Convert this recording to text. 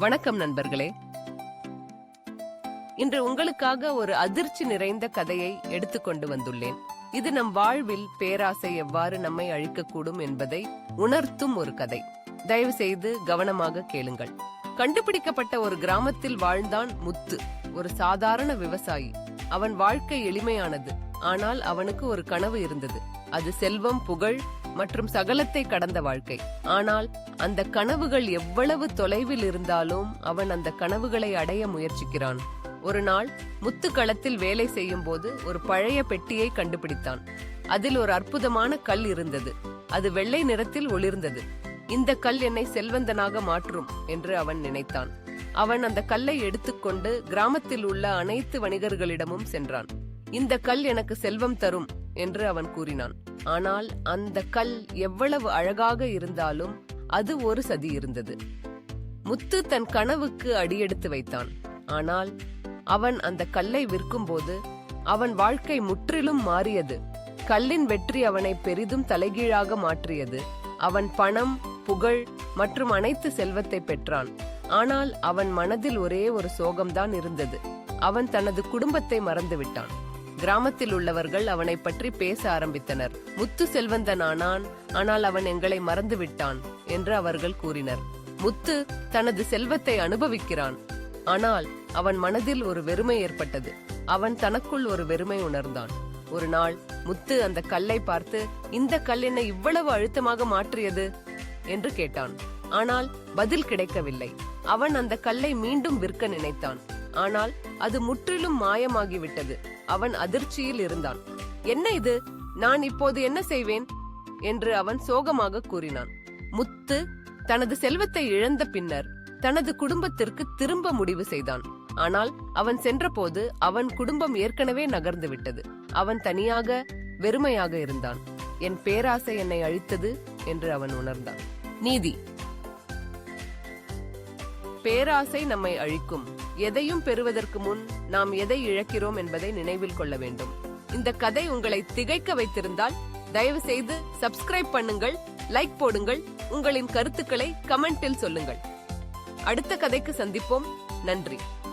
வணக்கம் நண்பர்களே. இன்று உங்களுக்காக ஒரு அதிர்ச்சி நிறைந்த கதையை எடுத்துக்கொண்டு வந்துள்ளேன். இது நம் வாழ்வில் பேராசை எவ்வாறு நம்மை அழிக்கக்கூடும் என்பதை உணர்த்தும் ஒரு கதை. தயவு செய்து கவனமாக கேளுங்கள். கண்டுபிடிக்கப்பட்ட ஒரு கிராமத்தில் வாழ்ந்தான் முத்து ஒரு சாதாரண விவசாயி. அவன் வாழ்க்கை எளிமையானது ஆனால் அவனுக்கு ஒரு கனவு இருந்தது. அது செல்வம் புகழ் மற்றும் சகலத்தை கடந்த வாழ்க்கை. ஆனால் அந்த கனவுகள் எவ்வளவு தொலைவில் இருந்தாலும் அவன் அந்த கனவுகளை அடைய முயற்சிக்கிறான். ஒரு நாள் முத்து களத்தில் வேலை செய்யும் போது ஒரு பழைய பெட்டியை கண்டுபிடித்தான். அதில் ஒரு அற்புதமான கல் இருந்தது. அது வெள்ளை நிறத்தில் ஒளிர்ந்தது. இந்த கல் என்னை செல்வந்தனாக மாற்றும் என்று அவன் நினைத்தான். அவன் அந்த கல்லை எடுத்துக்கொண்டு கிராமத்தில் உள்ள அனைத்து வணிகர்களிடமும் சென்றான். இந்த கல் எனக்கு செல்வம் தரும் என்று அவன் கூறினான். ஆனால் அந்த கல் எவ்வளவு அழகாக இருந்தாலும் அது ஒரு சதி இருந்தது. முத்து தன் கனவுக்கு அடியெடுத்து வைத்தான். ஆனால் அவன் அந்த கல்லை விற்கும்போது அவன் வாழ்க்கை முற்றிலும் மாறியது. கல்லின் வெற்றி அவனை பெரிதும் தலைகீழாக மாற்றியது. அவன் பணம் புகழ் மற்றும் அனைத்து செல்வத்தை பெற்றான். ஆனால் அவன் மனதில் ஒரே ஒரு சோகம்தான் இருந்தது. அவன் தனது குடும்பத்தை மறந்துவிட்டான். கிராமத்தில் உள்ளவர்கள் அவனை பற்றி பேச ஆரம்பித்தனர். முத்து செல்வந்தனானான் ஆனால் அவன் எங்களை மறந்து விட்டான் என்று அவர்கள் கூறினர். முத்து தனது செல்வத்தை அனுபவிக்கிறான். ஆனால் அவன் மனதில் ஒரு வெறுமை ஏற்பட்டது. அவன் தனக்குள் ஒரு வெறுமை உணர்ந்தான். ஒரு நாள் முத்து அந்த கல்லை பார்த்து இந்த கல் என்னை இவ்வளவு அழுத்தமாக மாற்றியது? என்று கேட்டான். ஆனால் பதில் கிடைக்கவில்லை. அவன் அந்த கல்லை மீண்டும் விற்க நினைத்தான். ஆனால் அது முற்றிலும் மாயமாகிவிட்டது. அவன் அதிர்ச்சியில் இருந்தான். என்ன இது? நான் இப்போது என்ன செய்வேன்? என்று அவன் சோகமாக கூறினான். முத்து தனது செல்வத்தை இழந்த பின்னர் தனது குடும்பத்திற்கு திரும்ப முடிவு செய்தான். ஆனால் அவன் சென்றபோது அவன் குடும்பம் ஏற்கனவே நகர்ந்து விட்டது. அவன் தனியாக வெறுமையாக இருந்தான். என் பேராசை என்னை அழித்தது? என்று அவன் உணர்ந்தான். நீதி. பேராசை நம்மை அழிக்கும். எதையும் பெறுவதற்கு முன் நாம் எதை இழக்கிறோம் என்பதை நினைவில் கொள்ள வேண்டும். இந்த கதை உங்களை திகைக்க வைத்திருந்தால் தயவு செய்து சப்ஸ்கிரைப் பண்ணுங்கள் லைக் போடுங்கள் உங்களின் கருத்துக்களை கமெண்டில் சொல்லுங்கள். அடுத்த கதைக்கு சந்திப்போம். நன்றி.